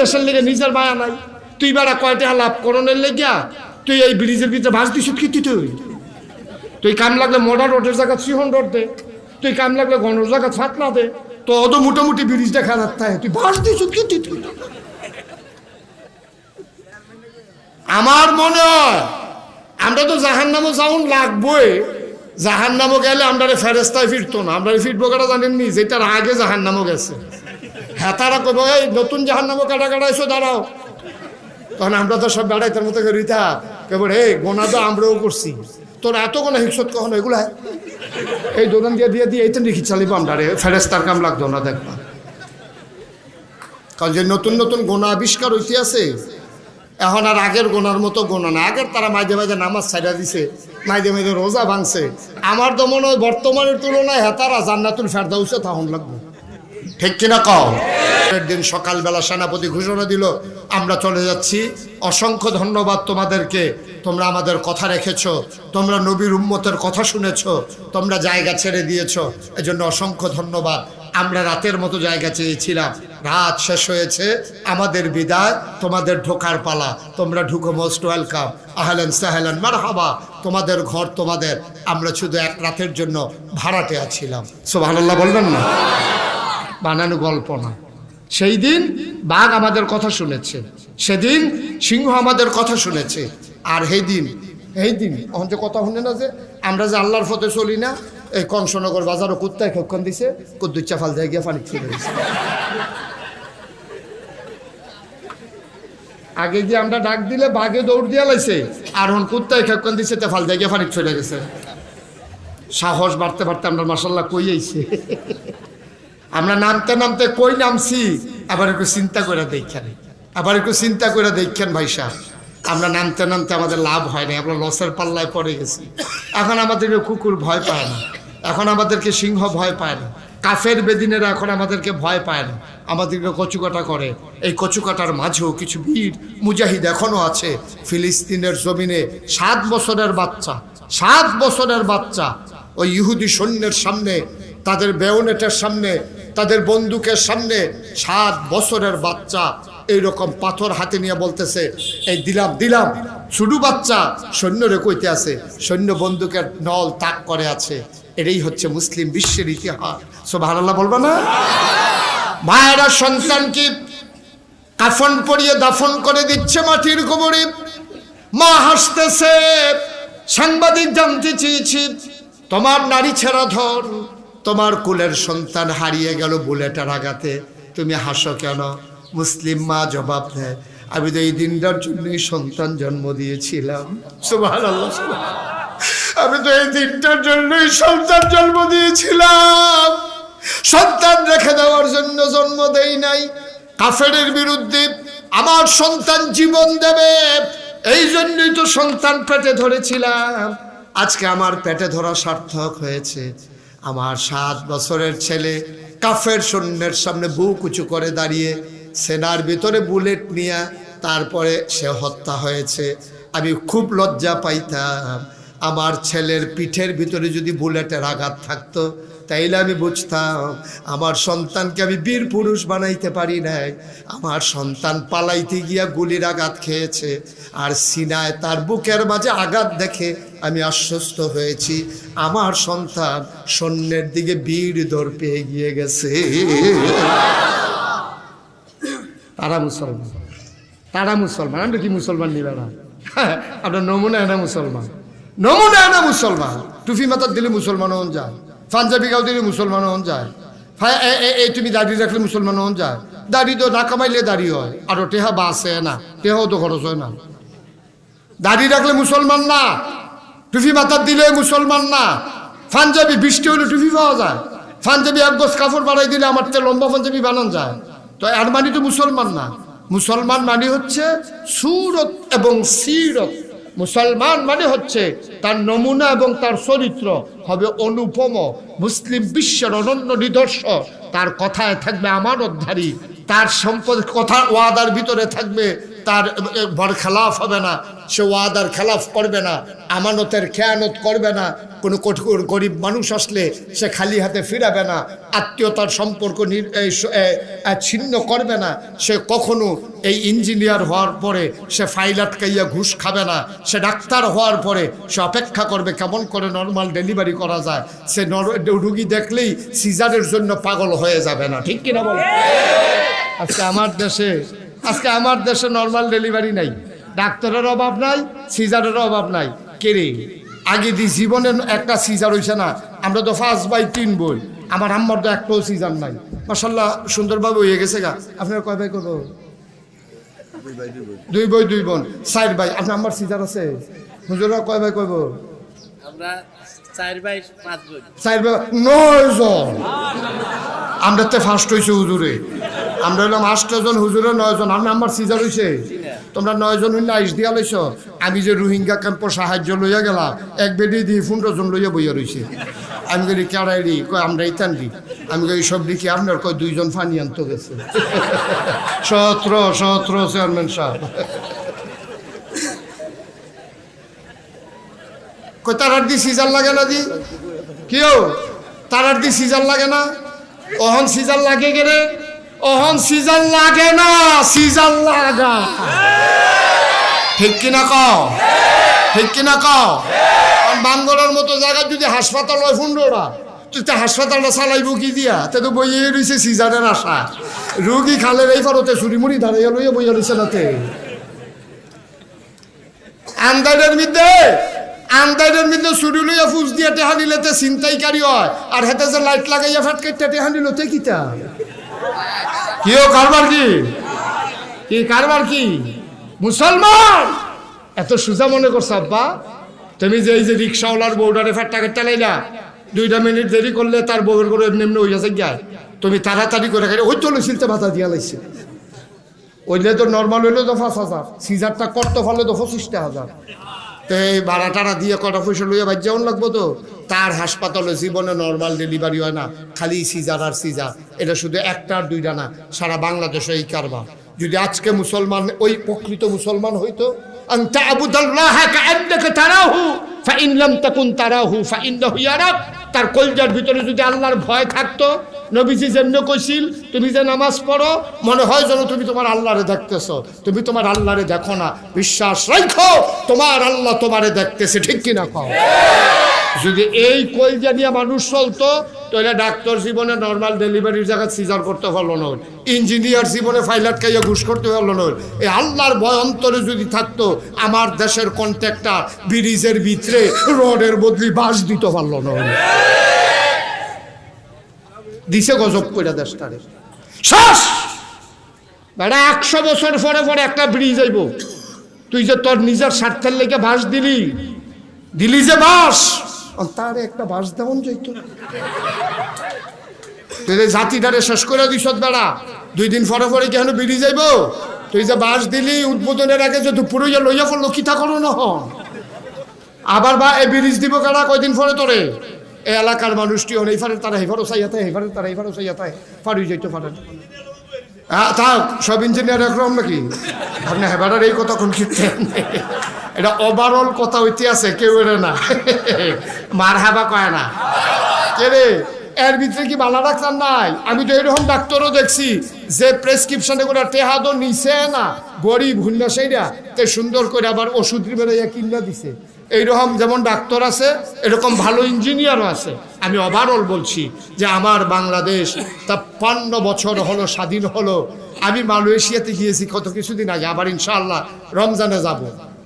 দেশের লেগে নিজের মায়া নাই। তুই বেড়া কয়টা লাভ করণের লেগিয়া? তুই এই ব্রিজের ভিতরে ভাস দিস কি তুই? তুই কাম লাগলে মোড়া রোডের জায়গা থ্রি হান্ড্রেড দে। তুই কাম লাগলে গণর জায়গা ছাট না দে। তো অত মোটামুটি ব্রিজ দেখা যাচ্ছে তুই ভাস দিস কি তুই? আমার মনে হয় আমরা তো জাহান নামও যাউন লাগবোই। জাহান নামও গেলে আমরা ফেরেস্তায় ফিরতো না। আমরা ফিরবো কাটা জানেননি? যেটার আগে জাহান নামও গেছে। হ্যাঁ তারা কবে এই, নতুন জাহান নামও কাটা কাটা এসো দাঁড়াও। তখন আমরা তো সব বেড়াইতার মতো করি তা কেবল এই গোনা তো আমরাও করছি। তোর এত কোনো হিংসত কখনো এগুলা এই দোকান দিয়ে দিয়ে দিয়ে এইটা লিখি চালিব আমরা, রে ফেরেস্তার কাম লাগতো না দেখবা কারণ যে নতুন নতুন গোনা আবিষ্কার হইতে আছে, এখন আর আগের গোনার মতো গোনা না। আগের তারা মাঝে মাঝে নামাজ ছাইড়া দিছে মাঝে মাঝে রোজা ভাঙছে। আমার তো মনে হয় বর্তমানের তুলনায় হেতারা জান্নাতুল ফেরদাউসে তখন লাগবে। ঠিক কিনা কও? দিন সকালবেলা সেনাপতি ঘোষণা দিল, আমরা চলে যাচ্ছি। অসংখ্য ধন্যবাদ তোমাদেরকে। তোমরা আমাদের কথা রেখেছ। তোমরা নবীর উম্মতের কথা শুনেছ। তোমরা জায়গা ছেড়ে দিয়েছ। এজন্য অসংখ্য ধন্যবাদ। আমরা রাতের মতো জায়গা চেয়েছিলাম। রাত শেষ হয়েছে। আমাদের বিদায়। তোমাদের ঢোকার পালা। তোমরা ঢুকো মোস্ট ওয়েলকাম। আহলেন সাহেলেন মার হাবা তোমাদের ঘর তোমাদের। আমরা শুধু এক রাতের জন্য ভাড়াটে আছিলাম। সো ভালো বলবেন না? বানানো গল্প না। সেই দিন বাঘ আমাদের কথা শুনেছে। সেদিন সিংহ আমাদের কথা শুনেছে। আর সেই দিন এই দিন যে কথা শুনে না যে, আমরা যে আল্লাহর ফতে চলি না, এই কংসনগর বাজারও কুত্তায় ক্ষক্ষণ দিছে, কুদ্দুর চাফাল দিয়ে গিয়ে পানি ফেলে দিছে আগে গিয়ে আমরা ডাক দিলে বাঘে দৌড় দিয়া লাইছে, আর এখন কুত্তায় ক্ষক্ষণ দিছে তেফাল দিয়ে গিয়ে পানি চলে গেছে সাহস বাড়তে বাড়তে আমরা মাসাল্লাহ কই আইছে আমরা নামতে নামতে কই নামছি? আবার একটু চিন্তা করে দেখেন। আবার একটু চিন্তা করে দেখেন ভাই সাহেব। আমরা নামতে নামতে আমাদের লাভ হয় না আমরা লসের পাল্লায় পড়ে গেছি। এখন আমাদেরকে কুকুর ভয় পায় না। এখন আমাদেরকে সিংহ ভয় পায় না। কাফের বেদিনেরা এখন আমাদেরকে ভয় পায় না। আমাদেরকে কচুকাটা করে। এই কচুকাটার মাঝেও কিছু বীর, মুজাহিদ এখনও আছে। ফিলিস্তিনের জমিনে সাত বছরের বাচ্চা, সাত বছরের বাচ্চা। ওই ইহুদি সৈন্যের সামনে, তাদের বেউনেটের সামনে তাদের বন্দুকের সামনে সাত বছরের বাচ্চা এই রকম পাথর হাতে নিয়ে বলতেছে, এই দিলাম দিলাম ছোট বাচ্চা, সৈন্যরে কইতে আছে, সৈন্য বন্দুকের নল তাক করে আছে। এটাই হচ্ছে মুসলিম বিশ্বের ইতিহাস। সো ভালো বলব না? মায়েরা সন্তানকে কাফন পরিয়ে দাফন করে দিচ্ছে মাটির গোবরে মা হাসতেছে, সাংবাদিক জানতে চেয়েছি, তোমার নারী ছেড়া ধর তোমার কুলের সন্তান হারিয়ে গেল বুলেটের আঘাতে। তুমি হাসো কেন? মুসলিম মা জবাব দেয়, আমি তো এই দিনটার জন্যই সন্তান জন্ম দিয়েছিলাম। আমি তো এই দিনটার জন্যই সন্তান জন্ম দিয়েছিলাম। সন্তান রেখে দেওয়ার জন্য জন্ম দেই নাই। কাফেরের বিরুদ্ধে আমার সন্তান জীবন দেবে। এই জন্যই তো সন্তান পেটে ধরেছিলাম। আজকে আমার পেটে ধরা সার্থক হয়েছে। আমার সাত বছরের ছেলে কাফের সৈন্যের সামনে বুক উঁচু করে দাঁড়িয়ে সেনার ভিতরে বুলেট নিয়ে তারপরে সে হত্যা হয়েছে। আমি খুব লজ্জা পাইতাম। আমার ছেলের পিঠের ভিতরে যদি বুলেটের আঘাত থাকতো তাইলে আমি বুঝতাম, আমার সন্তানকে আমি বীর পুরুষ বানাইতে পারি নাই। আমার সন্তান পালাইতে গিয়া গুলির আঘাত খেয়েছে, আর সিনায় তার বুকের মাঝে আঘাত দেখে আমি আশ্বস্ত হয়েছি। আমার সন্তান সৈন্যের দিকে বীর দৌড় পেয়ে গিয়ে গেছে। তারা মুসলমান তারা মুসলমান। আমরা কি মুসলমান নিবে না আপনার নমুনা এনা মুসলমান। নমুনা এনা মুসলমান। টুফি মাথার দিলে মুসলমান যায়। পাঞ্জাবি গাও দিলে মুসলমান হন যায়। এই তুমি দাড়ি রাখলে মুসলমান হন যায়। দাড়ি তো না কামাইলে দাড়ি হয়। আর টেহা বাসে না, টেহাও তো খরচ হয় না। দাড়ি রাখলে মুসলমান না টুফি মাথার দিলে মুসলমান না। পাঞ্জাবি বৃষ্টি হলে টুফি পাওয়া যায়। পাঞ্জাবি এক গোছ কাপড় বাড়াই দিলে আমার তো লম্বা পাঞ্জাবি বানান যায়। তো এর মানে তো মুসলমান না। মুসলমান মানে হচ্ছে সুরত এবং সিরত। মুসলমান মানে হচ্ছে তার নমুনা এবং তার চরিত্র হবে অনুপম, মুসলিম বিশ্বের অনন্য নিদর্শন। তার কথায় থাকবে আমানতধারী, তার সম্পদ, কথা ওয়াদার ভিতরে থাকবে, তার বরখেলাফ হবে না, সে ওয়াদার খেলাফ করবে না, আমানতের খেয়ানত করবে না কোনো কঠোর গরিব মানুষ আসলে সে খালি হাতে ফিরাবে না, আত্মীয়তার সম্পর্ক ছিন্ন করবে না, সে কখনো এই ইঞ্জিনিয়ার হওয়ার পরে সে ফাইল আটকাইয়া ঘুষ খাবে না, সে ডাক্তার হওয়ার পরে সে অপেক্ষা করবে কেমন করে নর্মাল ডেলিভারি করা যায়, সে রুগী দেখলেই সিজারের জন্য পাগল হয়ে যাবে না, ঠিক কিনা বল? আজকে আমার দেশে, আজকে আমার দেশে নর্মাল ডেলিভারি নাই, ডাক্তারের অভাব নাই সিজারের অভাব নাই কেরে আগে দি জীবনে একটা সিজার হইছে না আমরা তো ফার্স্ট বাই তিন বই। আমার আম্মার তো একটাও সিজার নাই। মাসাল্লাহ সুন্দরভাবে হয়ে গেছে গা। আপনার কয় ভাই করব দুই বই দুই বোন। চার ভাই। আপনার আম্মার সিজার আছে? হুজুরা কয় ভাই কইব আমরা বোন। তো ফার্স্ট হয়েছে হুজুরে। আমরা হলাম আষ্টজন হুজুরে নয় জন। আপনার আমার সিজার হয়েছে তোমরা নয় জন হইলে আইস দিয়া লইছ। আমি যে রোহিঙ্গা ক্যাম্পর সাহায্য লইয়া গেলাম এক বেডি দিয়ে পনেরো জন লইয়া বইয়া রইছে। আমি কই কেড়াই রি? কয় আমরা ইতান দি আমি কই সব দেখি আপনার? কয়, দুইজন ফানি আনতে গেছে। সতেরো সতেরো চেয়ারম্যান সাহেব। কই তারার দি সিজার লাগে না দি কিও তারার দি সিজার লাগে না? অহন সিজার লাগে গেরে অহন সিজার লাগে না সিজার লাগা। ঠিক কিনা কও? ঠিক কিনা কও? বাঙ্গলার মতো জায়গায় যদি হাসপাতাল হয় ফুন্ডোরা তো হাসপাতালটা চালাইব কি দিয়া? তে তো বইয়ে রয়েছে সিজারের আশা। রুগী খালের এই পারতে চুরিমুড়ি দাঁড়িয়ে লইয়া বইয়া রয়েছে নাতে আন্দাজের মধ্যে আন্দাজের মধ্যে চুরি লইয়া ফুস দিয়ে তে ছিনতাইকারী হয়। আর হেতে যে লাইট লাগাইয়া ফেট কেটে টেহা দিল তে কিতা? কিও কারবার কি? কি কারবার কি? মুসলমান! এত সুজা মনে করছ, আব্বা? তুমি যে এই যে রিক্সাওয়ালার বউডারে ফেটটা কেটে লাইলা, দুইটা মিনিট দেরি করলে তার বউয়ের করে এমনি এমনি হইয়া যায় তুমি তাড়াতাড়ি করে খাই ওই চলে শিলতে ভাতা দিয়া লাগছে ওইলে তো নর্মাল হইলে তো পাঁচ হাজার, সিজারটা করতে পারলে তো পঁচিশটা হাজার। তো এই ভাড়া টাড়া দিয়ে কটা পয়সা লইয়া বাদ যেমন লাগবো তো? তার হাসপাতালে জীবনে নর্মাল ডেলিভারি হয় না, খালি সিজার আর সিজার। এটা শুধু একটা আর দুইটা না, সারা বাংলাদেশে এই কারবার। যদি আজকে মুসলমান, ওই প্রকৃত মুসলমান হইতো তার কলজার ভিতরে যদি আল্লাহর ভয় থাকতো, নবীজি যেমনি কইছিল তুমি যে নামাজ পড়ো, মনে হয় যেন তুমি তোমার আল্লাহরে দেখতেছো। তুমি তোমার আল্লাহরে দেখো না। বিশ্বাস রাখো তোমার আল্লাহ তোমারে দেখতেছে, ঠিক কিনা কও? যদি এই কলজা নিয়ে মানুষ চলতো, তাহলে ডাক্তার জীবনে নর্মাল ডেলিভারির জায়গায় সিজার করতে পারল না ইঞ্জিনিয়ার জীবনে ফাইলাট খাইয়া ঘুষ করতে পারল না এই আল্লাহর ভয় অন্তরে যদি থাকতো, আমার দেশের কন্ট্রাক্টর ব্রিজের ভিতরে, রোডের বদলি বাস দিতে পারল না দিছে গজব কইরা দেশটারে। শ্বাস বেড়া একশো বছর পরে পরে একটা ব্রিজ আইব। তুই যে তোর নিজের স্বার্থের লেগে বাস দিলি দিলি যে বাস তার একটা বাস দেওয়ান যাইত তুই জাতিটারে শেষ করে দিস বেড়া, দুই দিন পরে পরে কেন বিড়ি যাইব? তুই যে বাস দিলি উদ্বোধনের আগে যে দুপুরে যে লইয়া পড়ল, কি থাকল না আবার বা এ ব্রিজ দিব কারা কয়দিন পরে তোরে? এ এলাকার মানুষটি হন এইফারে তারা হেফারও চাইয়াতে হেফারে তারা হেফারও চাইয়াতে ফাড়ি যাইতে পারেন হ্যাঁ থাক সব ইঞ্জিনিয়ার একরকম নাকি? আপনি হেবারের এই কথা কোন এটা ওভারঅল কথা হইতে আছে কেউ না। মার হাবা কয় না। কে রে? এর ভিতরে কি ভালো ডাক্তার নাই? আমি তো এরকম ডাক্তারও দেখছি, যে প্রেসক্রিপশনে করে টেহাদো নিছে না। গরিব হুন্না সেইরা, তে সুন্দর করে আবার ওষুধ বেড়াইয়া কিনা দিছে। এইরকম যেমন ডাক্তার আছে, এরকম ভালো ইঞ্জিনিয়ারও আছে। আমি ওভারঅল বলছি যে আমার বাংলাদেশ তাপ্পান্ন বছর হলো, স্বাধীন হলো। আমি মালয়েশিয়াতে গিয়েছি কত কিছুদিন আগে, আবার ইনশাআল্লাহ রমজানে যাব।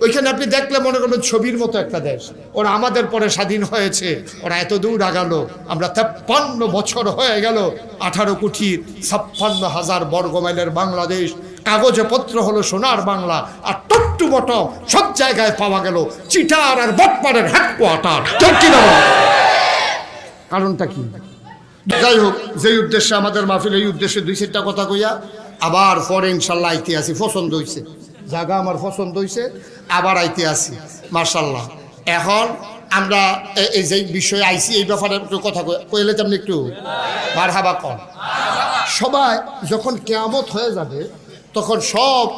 ওইখানে আপনি দেখলে মনে করবেন ছবির মতো একটা দেশ। ওরা আমাদের পরে স্বাধীন হয়েছে। ওরা এত দূর আগালো। আমরা তেপ্পান্ন বছর হয়ে গেল। আঠারো কোটি ছাপ্পান্ন হাজার বর্গ মাইলের বাংলাদেশ। কাগজে পত্র হলো সোনার বাংলা। আর টট্টু বট সব জায়গায় পাওয়া গেল চিটার আর বটপাড়ের হেডকোয়ার্টার কারণটা কি? যাই হোক, যেই উদ্দেশ্যে আমাদের মাহফিল, এই উদ্দেশ্যে দুই চারটা কথা কইয়া আবার পরে ইনশাল্লাহ আইতে আসি পছন্দ হইছে। জায়গা আমার পছন্দ হইছে, আবার আইতে আসি মার্শাল্লাহ এখন আমরা এই যে বিষয়ে আইছি, এই ব্যাপারে একটু কথা কই- কইলে তেমনি একটু বার হাবা কম। সবাই যখন কেয়ামত হয়ে যাবে, তখন সব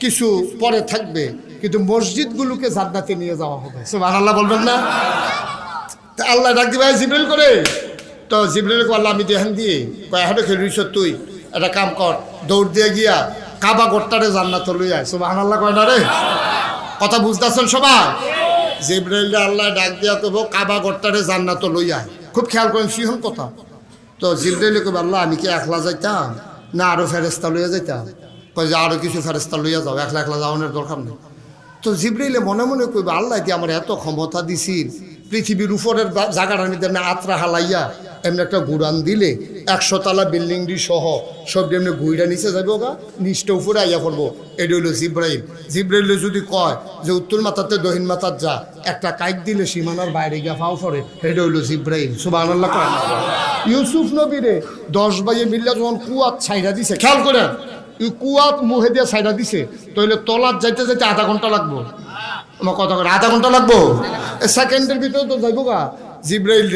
কিছু পরে থাকবে, কিন্তু মসজিদগুলোকে জান্নাতে নিয়ে যাওয়া হবে। সুবহানাল্লাহ বলবেন না? তা আল্লাহ ডাক দিবে জিব্রেল করে। তো জিব্রেল আল্লাহ, আমি দেহান দিয়ে কয়, হাটে খেলিস তুই, একটা কাম কর, দৌড় দিয়ে গিয়া কাবা গোট্টারে জান্নাত লই আয়। সুবহানাল্লাহ কয় না রে? কথা বুঝতেছেন সবাই? জিব্রাইল আল্লাহ ডাক দিয়া কব কাবা গট্টারে জান্নাত লই আয়। খুব খেয়াল করেন সিহন কথা? তো জিব্রাইল কব আল্লাহ, আমি কি একলা যাইতাম? না, আরও ফেরেস্তা লইয়া যাইতাম? কয় যে, আরও কিছু ফেরেস্তা লইয়া যাও, একলা একলা যাওয়ানোর দরকার নেই। তো জিব্রাইলে মনে মনে কইবে, আল্লাহ দিয়ে আমার এত ক্ষমতা দিছিল পৃথিবীর উপরের জায়গাটার মধ্যে না আত্রা হালাইয়া এমনি একটা গুড়ান দিলে একশো তালা বিল্ডিং সহ সব এমনি গুইরা নিচে যাবে ওগা, নিচটা উপরে আইয়া পড়ব। এটা হইল জিব্রাইল। জিব্রাইলে যদি কয় যে উত্তর মাথাতে দহিন মাথার যা, একটা কাইক দিলে সীমানার বাইরে গিয়া ফাও পড়ে এটা হইল জিব্রাইল। সুবাহ আল্লাহ ইউসুফ নবীরে দশ বাইয়ে মিল্লা যখন কুয়াত ছাইরা দিছে, খেয়াল করেন, এই কুয়াত মুহে দিয়ে ছাইরা দিছে তাহলে তলার যাইতে যাইতে আধা ঘণ্টা লাগবো। আমার কথা করে আধা ঘণ্টা লাগবো? সেকেন্ডের ভিতরে তো যাইবো গা। জিব্রাইল